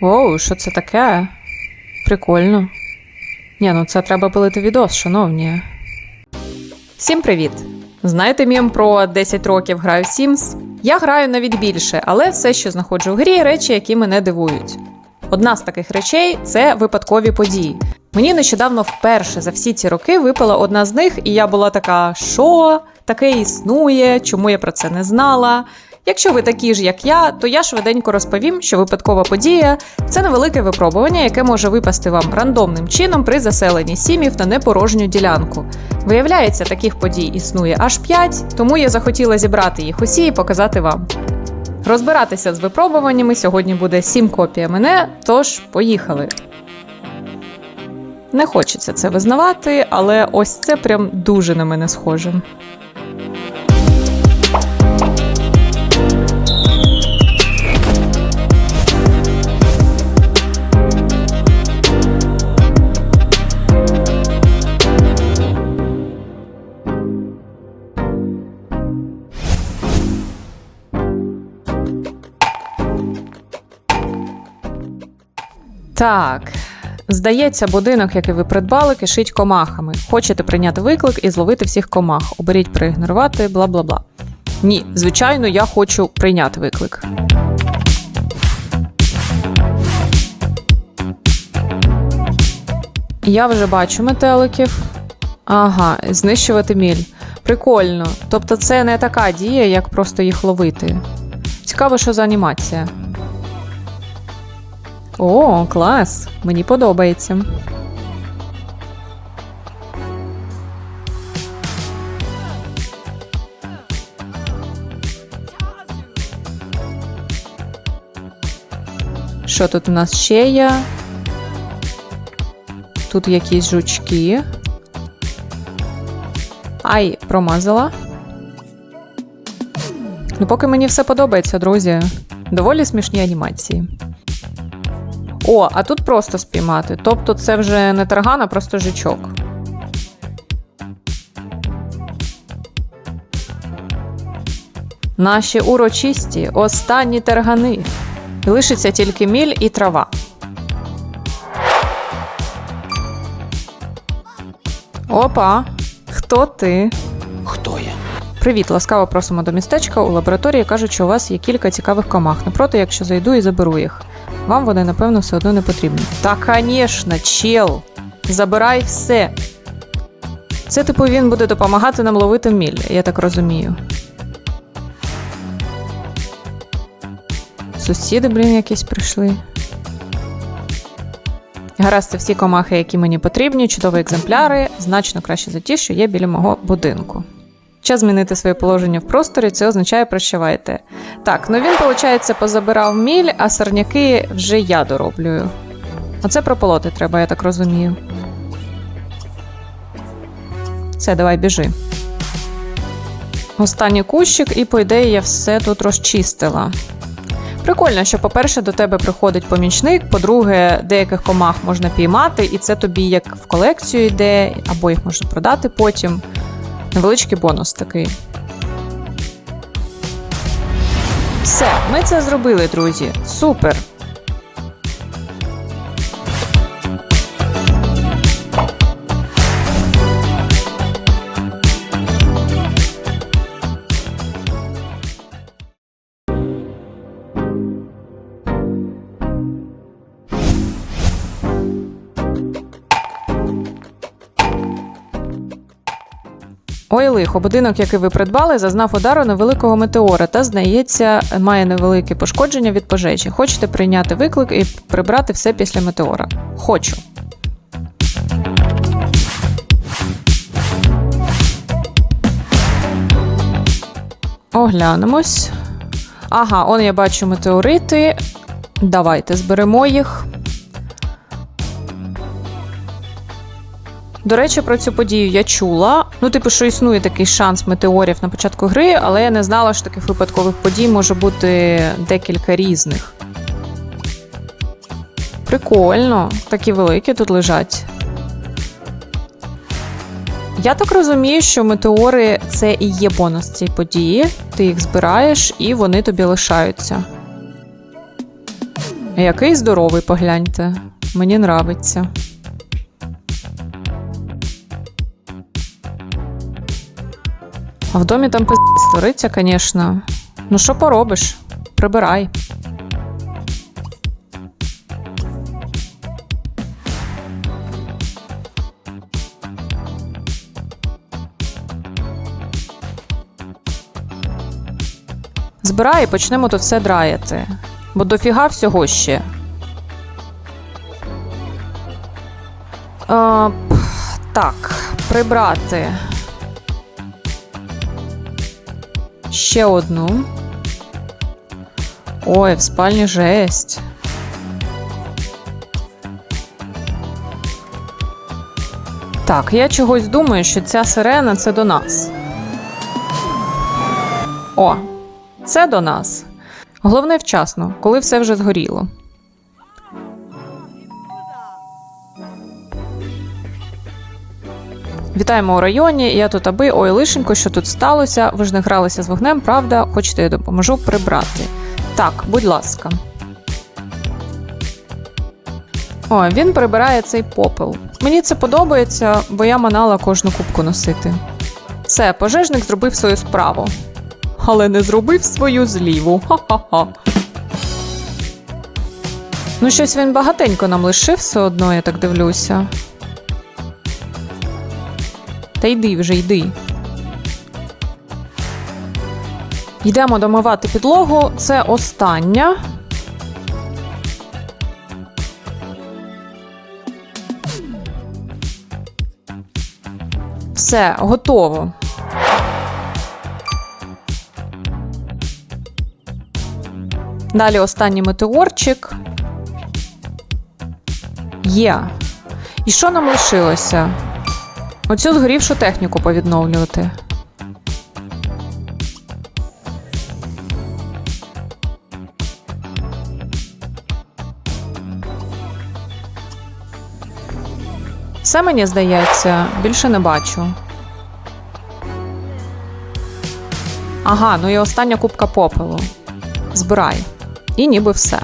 Оу, що це таке? Прикольно. Ні, ну це треба пилити відос, шановні. Всім привіт! Знаєте мім про 10 років граю в Sims? Я граю навіть більше, але все, що знаходжу в грі, речі, які мене дивують. Одна з таких речей це випадкові події. Мені нещодавно вперше за всі ці роки випала одна з них, і я була така: що? Таке існує, чому я про це не знала. Якщо ви такі ж, як я, то я швиденько розповім, що випадкова подія це невелике випробування, яке може випасти вам рандомним чином при заселенні сімів на непорожню ділянку. Виявляється, таких подій існує аж 5, тому я захотіла зібрати їх усі і показати вам. Розбиратися з випробуваннями сьогодні буде 7 копій мене, тож поїхали. Не хочеться це визнавати, але ось це прям дуже на мене схоже. Так. Здається, будинок, який ви придбали, кишить комахами. Хочете прийняти виклик і зловити всіх комах. Оберіть проігнорувати, бла бла бла. Ні, звичайно, я хочу прийняти виклик. Я вже бачу метеликів. Ага, знищувати міль. Прикольно. Тобто це не така дія, як просто їх ловити. Цікаво, що за анімація. О, клас! Мені подобається. Що тут у нас ще є? Тут якісь жучки. Ай, промазала. Ну, поки мені все подобається, друзі. Доволі смішні анімації. О, а тут просто спіймати. Тобто це вже не тарган, а просто жучок. Наші урочисті останні тергани. Лишиться тільки міль і трава. Опа, хто ти? Хто я? Привіт, ласкаво просимо до містечка. У лабораторії кажуть, що у вас є кілька цікавих комах. Не проти, якщо зайду і заберу їх. Вам вони, напевно, все одно не потрібні. Та, звісно, чел. Забирай все. Це, типу, він буде допомагати нам ловити міль, я так розумію. Сусіди, блін, якісь прийшли. Гаразд, це всі комахи, які мені потрібні, чудові екземпляри, значно краще за ті, що є біля мого будинку. Час змінити своє положення в просторі, це означає прощавайте. Так, ну він, виходить, позабирав міль, а сорняки вже я дороблюю. Оце прополоти треба, я так розумію. Все, давай біжи. Останній кущик, і, по ідеї, я все тут розчистила. Прикольно, що, по-перше, до тебе приходить помічник, по-друге, деяких комах можна піймати, і це тобі як в колекцію йде, або їх можна продати потім. Невеличкий бонус такий. Все, ми це зробили, друзі. Супер! Ой, лихо, будинок, який ви придбали, зазнав удару невеликого метеора та, здається, має невелике пошкодження від пожежі. Хочете прийняти виклик і прибрати все після метеора? Хочу. Оглянемось. Ага, он я бачу метеорити. Давайте зберемо їх. До речі, про цю подію я чула. Ну, типу, що існує такий шанс метеорів на початку гри, але я не знала, що таких випадкових подій може бути декілька різних. Прикольно, такі великі тут лежать. Я так розумію, що метеори це і є бонус цієї події. Ти їх збираєш і вони тобі лишаються. Який здоровий, погляньте. Мені нравиться. А в домі там пиздець твориться, звісно. Ну що поробиш? Прибирай. Збирай і почнемо тут все драяти. Бо дофіга всього ще. А, так, прибрати. Ще одну. Ой, в спальні жесть. Так, я чогось думаю, що ця сирена це до нас. О, це до нас. Головне вчасно, коли все вже згоріло. Вітаємо у районі. Я тут аби ой, лишенько, що тут сталося. Ви ж не гралися з вогнем, правда? Хочете, я допоможу прибрати. Так, будь ласка. О, він прибирає цей попел. Мені це подобається, бо я манала кожну кубку носити. Все, пожежник зробив свою справу. Але не зробив свою зліву. Ха-ха-ха. Ну, щось він багатенько нам лишив все одно, я так дивлюся. Та йди вже, йди. Йдемо домивати підлогу. Це остання. Все, готово. Далі останній метеорчик. Є. І що нам лишилося? Оцю згорівшу техніку повідновлювати. Все мені здається, більше не бачу. Ага, ну і остання кубка попелу. Збирай. І ніби все.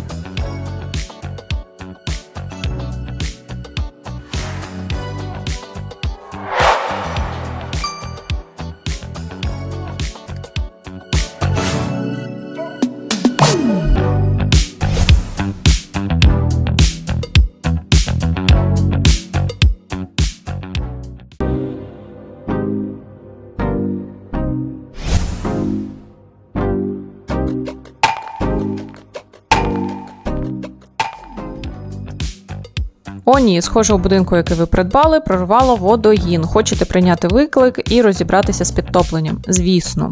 О, ні, схоже, у будинку, який ви придбали, прорвало водогін. Хочете прийняти виклик і розібратися з підтопленням? Звісно.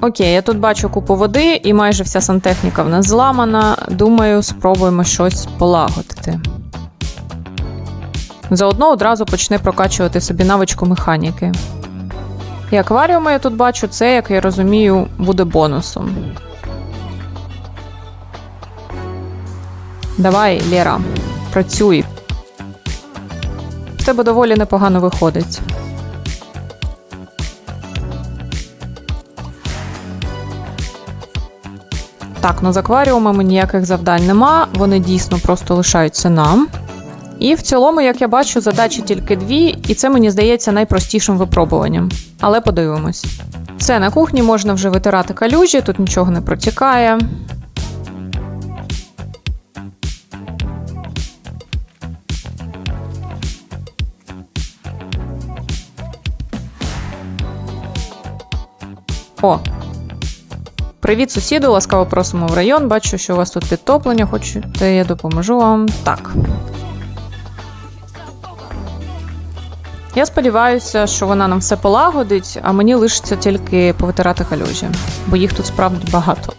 Окей, я тут бачу купу води, і майже вся сантехніка в нас зламана. Думаю, спробуємо щось полагодити. Заодно одразу почне прокачувати собі навичку механіки. І акваріуми я тут бачу, це, як я розумію, буде бонусом. Давай, Лєра, працюй. В тебе доволі непогано виходить. Так, ну з акваріумами ніяких завдань нема. Вони дійсно просто лишаються нам. І в цілому, як я бачу, задачі тільки дві, і це мені здається найпростішим випробуванням. Але подивимось. Все, на кухні можна вже витирати калюжі, тут нічого не протікає. О. Привіт, сусіду! Ласкаво просимо в район. Бачу, що у вас тут підтоплення. Хочете, я допоможу вам. Так. Я сподіваюся, що вона нам все полагодить, а мені лишиться тільки повитирати калюжі, бо їх тут справді багато.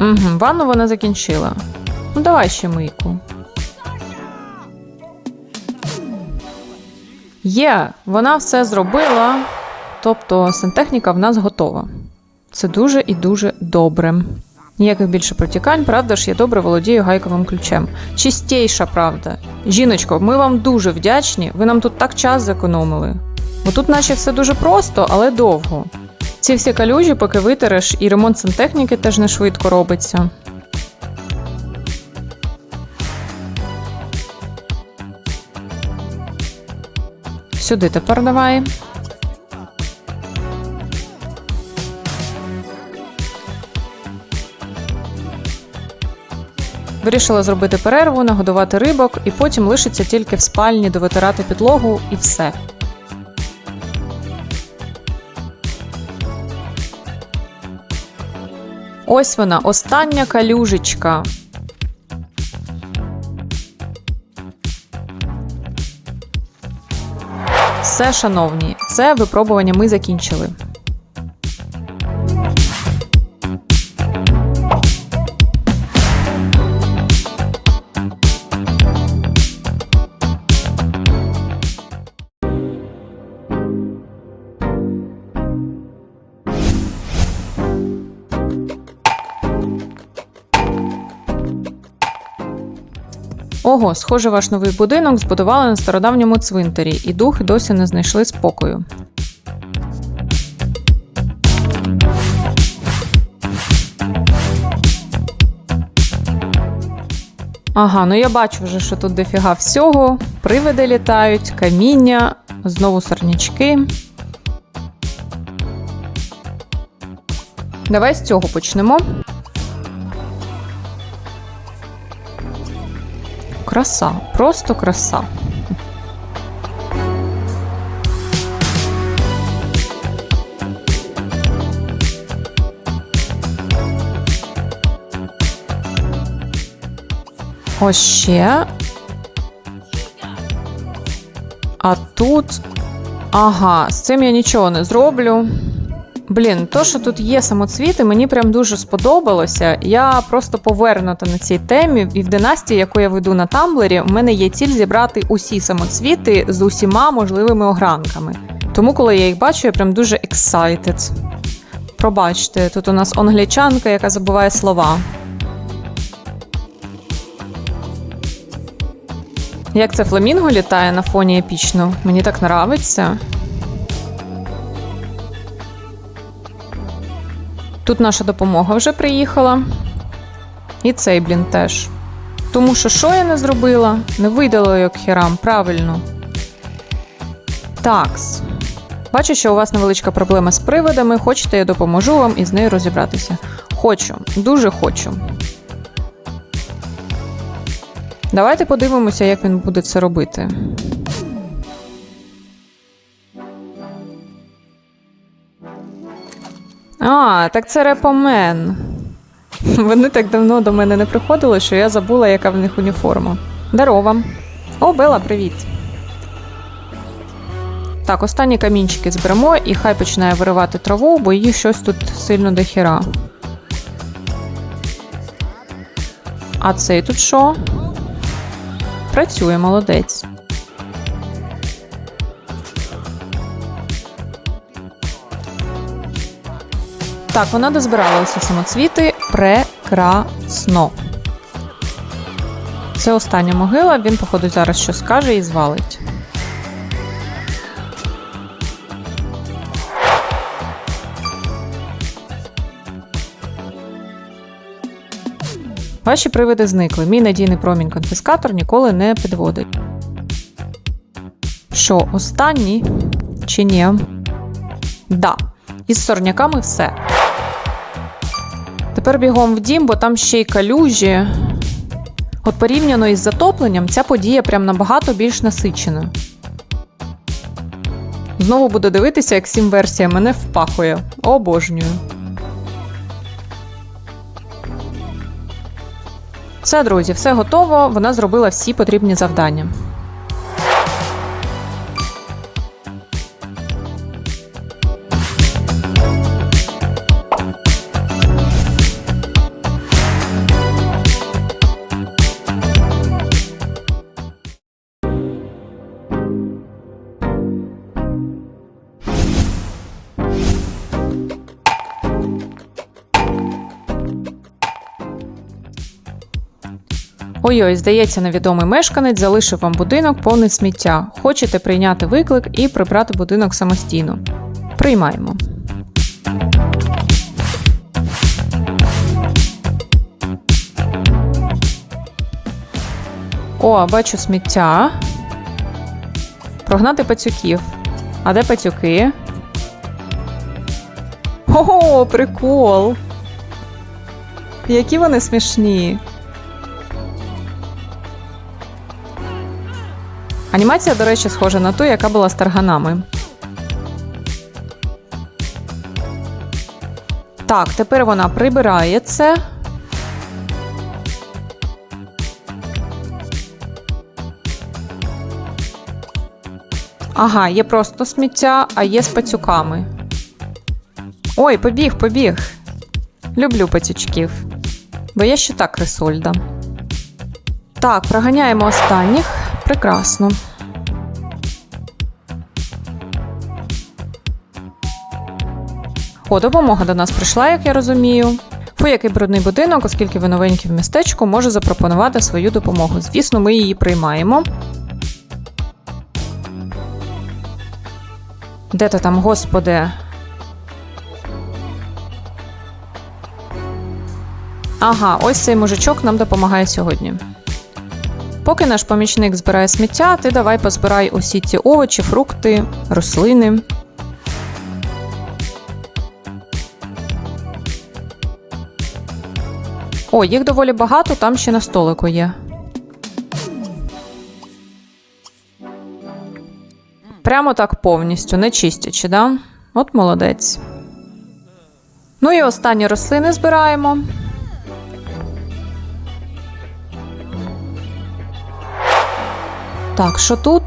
Угу, ванну вона закінчила. Ну, давай ще мийку. Є, вона все зробила. Тобто сантехніка в нас готова. Це дуже і дуже добре. Ніяких більше протікань, правда ж, я добре володію гайковим ключем. Чистейша правда. Жіночко, ми вам дуже вдячні, ви нам тут так час зекономили. Бо тут наче все дуже просто, але довго. Ці всі калюжі, поки витереш, і ремонт сантехніки теж не швидко робиться. Сюди тепер давай. Вирішила зробити перерву, нагодувати рибок, і потім лишиться тільки в спальні довитирати підлогу і все. Ось вона, остання калюжечка. Все, шановні, це випробування ми закінчили. Ого, схоже, ваш новий будинок збудували на стародавньому цвинтарі, і духи досі не знайшли спокою. Ага, ну я бачу вже, що тут дофіга всього. Привиди літають, каміння, знову сорнячки. Давай з цього почнемо. Краса, просто краса. Ось ще. А тут. Ага, з цим я нічого не зроблю. Блін, то, що тут є самоцвіти, мені прям дуже сподобалося. Я просто повернута на цій темі. І в династії, яку я веду на Тамблері, у мене є ціль зібрати усі самоцвіти з усіма можливими огранками. Тому, коли я їх бачу, я прям дуже excited. Пробачте, тут у нас англічанка, яка забуває слова. Як це фламінго літає на фоні епічно? Мені так нравиться. Тут наша допомога вже приїхала. І цей, блін, теж. Тому що що я не зробила? Не видала як хірам, правильно. Такс. Бачу, що у вас невеличка проблема з приводами. Хочете, я допоможу вам із нею розібратися. Хочу, дуже хочу. Давайте подивимося, як він буде це робити. А, так це репомен. Вони так давно до мене не приходили, що я забула, яка в них уніформа. Здорова. О, Бела, привіт. Так, останні камінчики зберемо і хай починає виривати траву, бо її щось тут сильно дохіра. А цей тут що? Працює, молодець. Так, вона дозбирала усі самоцвіти прекрасно. Це остання могила, він, походу, зараз що скаже і звалить. Ваші привиди зникли. Мій надійний промінь конфіскатор ніколи не підводить. Що, останній? Чи ні? Да. Із сорняками все. Тепер бігом в дім, бо там ще й калюжі. От порівняно із затопленням, ця подія прям набагато більш насичена. Знову буду дивитися, як сім версія мене впахує. Обожнюю. Все, друзі, все готово. Вона зробила всі потрібні завдання. Ой-ой, здається, невідомий мешканець залишив вам будинок повний сміття. Хочете прийняти виклик і прибрати будинок самостійно. Приймаємо. О, бачу сміття. Прогнати пацюків. А де пацюки? О, прикол! Які вони смішні. Анімація, до речі, схожа на ту, яка була з тарганами. Так, тепер вона прибирає це. Ага, є просто сміття, а є з пацюками. Ой, побіг, побіг. Люблю пацючків. Бо я ще так Рисольда. Так, проганяємо останніх. Прекрасно. О, допомога до нас прийшла, як я розумію. Фу, який брудний будинок, оскільки ви новенькі в містечку, може запропонувати свою допомогу. Звісно, ми її приймаємо. Де ти там, господи? Ага, ось цей мужичок нам допомагає сьогодні. Поки наш помічник збирає сміття, ти давай позбирай усі ці овочі, фрукти, рослини. О, їх доволі багато, там ще на столику є. Прямо так повністю, не чистячи, да? От молодець. Ну і останні рослини збираємо. Так, що тут?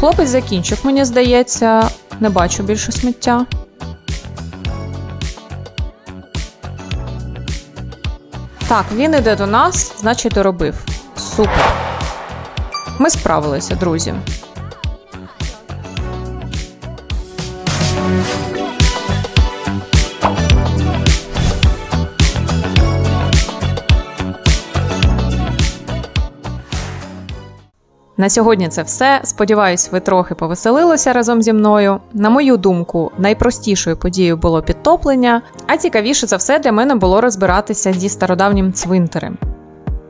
Хлопець закінчив, мені здається, не бачу більше сміття. Так, він іде до нас, значить доробив. Супер. Ми справилися, друзі. На сьогодні це все. Сподіваюсь, ви трохи повеселилися разом зі мною. На мою думку, найпростішою подією було підтоплення, а цікавіше за все для мене було розбиратися зі стародавнім цвинтарем.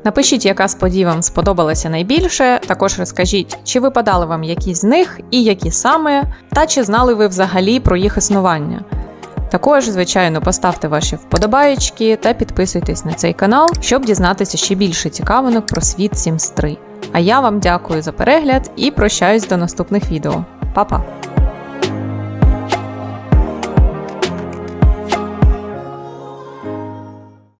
Напишіть, яка з подій вам сподобалася найбільше. Також розкажіть, чи випадали вам якісь з них і які саме, та чи знали ви взагалі про їх існування. Також, звичайно, поставте ваші вподобаєчки та підписуйтесь на цей канал, щоб дізнатися ще більше цікавинок про світ Sims 3. А я вам дякую за перегляд і прощаюсь до наступних відео. Па-па!